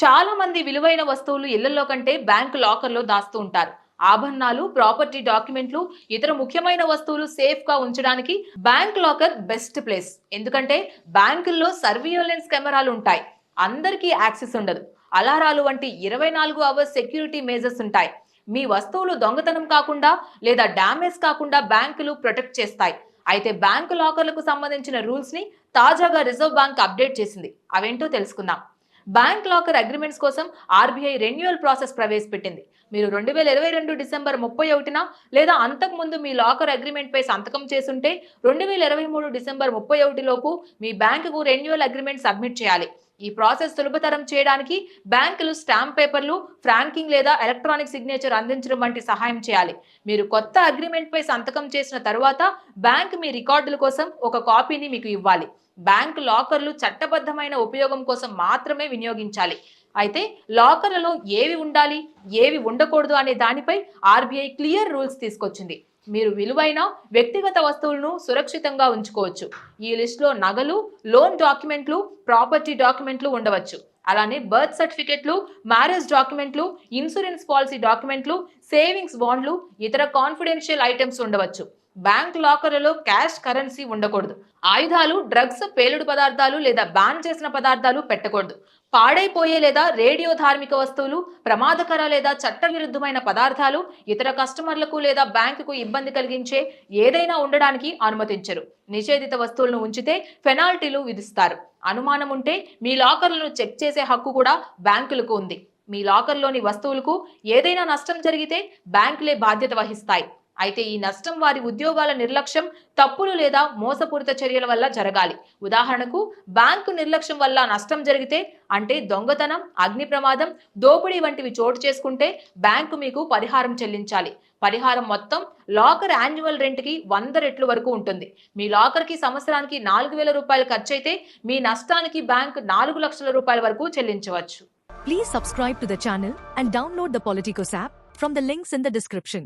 చాలా మంది విలువైన వస్తువులు ఇళ్ళలో కంటే బ్యాంకు లాకర్లో దాస్తూ ఉంటారు. ఆభరణాలు ప్రాపర్టీ డాక్యుమెంట్లు ఇతర ముఖ్యమైన వస్తువులు సేఫ్గా ఉంచడానికి బ్యాంక్ లాకర్ బెస్ట్ ప్లేస్. ఎందుకంటే బ్యాంకుల్లో సర్వియోలెన్స్ కెమెరాలు ఉంటాయి. అందరికీ యాక్సెస్ ఉండదు. అలారాలు వంటి ఇరవై నాలుగు అవర్స్ సెక్యూరిటీ మేజర్స్ ఉంటాయి. మీ వస్తువులు దొంగతనం కాకుండా లేదా డ్యామేజ్ కాకుండా బ్యాంకులు ప్రొటెక్ట్ చేస్తాయి. అయితే బ్యాంకు లాకర్లకు సంబంధించిన రూల్స్ని తాజాగా రిజర్వ్ బ్యాంక్ అప్డేట్ చేసింది. అవేంటో తెలుసుకుందాం. బ్యాంక్ లాకర్ అగ్రిమెంట్స్ కోసం ఆర్బీఐ రెన్యువల్ ప్రాసెస్ ప్రవేశపెట్టింది. మీరు రెండు వేల ఇరవై రెండు డిసెంబర్ ముప్పై ఒకటిన లేదా అంతకుముందు మీ లాకర్ అగ్రిమెంట్ పై సంతకం చేసుంటే రెండు వేల ఇరవై మూడు డిసెంబర్ ముప్పై ఒకటిలోపు మీ బ్యాంకుకు రెన్యువల్ అగ్రిమెంట్ సబ్మిట్ చేయాలి. ఈ ప్రాసెస్ సులభతరం చేయడానికి బ్యాంకులు స్టాంప్ పేపర్లు ఫ్రాంకింగ్ లేదా ఎలక్ట్రానిక్ సిగ్నేచర్ అందించడం వంటి సహాయం చేయాలి. మీరు కొత్త అగ్రిమెంట్పై సంతకం చేసిన తరువాత బ్యాంక్ మీ రికార్డుల కోసం ఒక కాపీని మీకు ఇవ్వాలి. బ్యాంక్ లాకర్లు చట్టబద్ధమైన ఉపయోగం కోసం మాత్రమే వినియోగించాలి. అయితే లాకర్లలో ఏవి ఉండాలి ఏవి ఉండకూడదు అనే దానిపై ఆర్బీఐ క్లియర్ రూల్స్ తీసుకొచ్చింది. మీరు విలువైన వ్యక్తిగత వస్తువులను సురక్షితంగా ఉంచుకోవచ్చు. ఈ లిస్టులో నగలు లోన్ డాక్యుమెంట్లు ప్రాపర్టీ డాక్యుమెంట్లు ఉండవచ్చు. అలానే బర్త్ సర్టిఫికెట్లు మ్యారేజ్ డాక్యుమెంట్లు ఇన్సూరెన్స్ పాలసీ డాక్యుమెంట్లు సేవింగ్స్ బాండ్లు ఇతర కాన్ఫిడెన్షియల్ ఐటమ్స్ ఉండవచ్చు. బ్యాంక్ లాకర్లలో క్యాష్ కరెన్సీ ఉండకూడదు. ఆయుధాలు డ్రగ్స్ పేలుడు పదార్థాలు లేదా బ్యాన్ చేసిన పదార్థాలు పెట్టకూడదు. పాడైపోయే లేదా రేడియో ధార్మిక వస్తువులు ప్రమాదకర లేదా చట్టవిరుద్ధమైన పదార్థాలు ఇతర కస్టమర్లకు లేదా బ్యాంకుకు ఇబ్బంది కలిగించే ఏదైనా ఉండడానికి అనుమతించరు. నిషేధిత వస్తువులను ఉంచితే పెనాల్టీలు విధిస్తారు. అనుమానం ఉంటే మీ లాకర్లను చెక్ చేసే హక్కు కూడా బ్యాంకులకు ఉంది. మీ లాకర్లోని వస్తువులకు ఏదైనా నష్టం జరిగితే బ్యాంకులే బాధ్యత వహిస్తాయి. అయితే ఈ నష్టం వారి ఉద్యోగాల నిర్లక్ష్యం తప్పులు లేదా మోసపూరిత చర్యల వల్ల జరగాలి. ఉదాహరణకు బ్యాంకు నిర్లక్ష్యం వల్ల నష్టం జరిగితే అంటే దొంగతనం అగ్ని ప్రమాదం దోపిడీ వంటివి చోటు చేసుకుంటే బ్యాంకు మీకు పరిహారం చెల్లించాలి. పరిహారం మొత్తం లాకర్ యాన్యువల్ రెంట్కి వంద రెట్లు వరకు ఉంటుంది. మీ లాకర్కి సంవత్సరానికి నాలుగు వేల రూపాయలు ఖర్చు అయితే మీ నష్టానికి బ్యాంక్ నాలుగు లక్షల రూపాయల వరకు చెల్లించవచ్చు. Please subscribe to the channel and download the Politicos app from the links in the description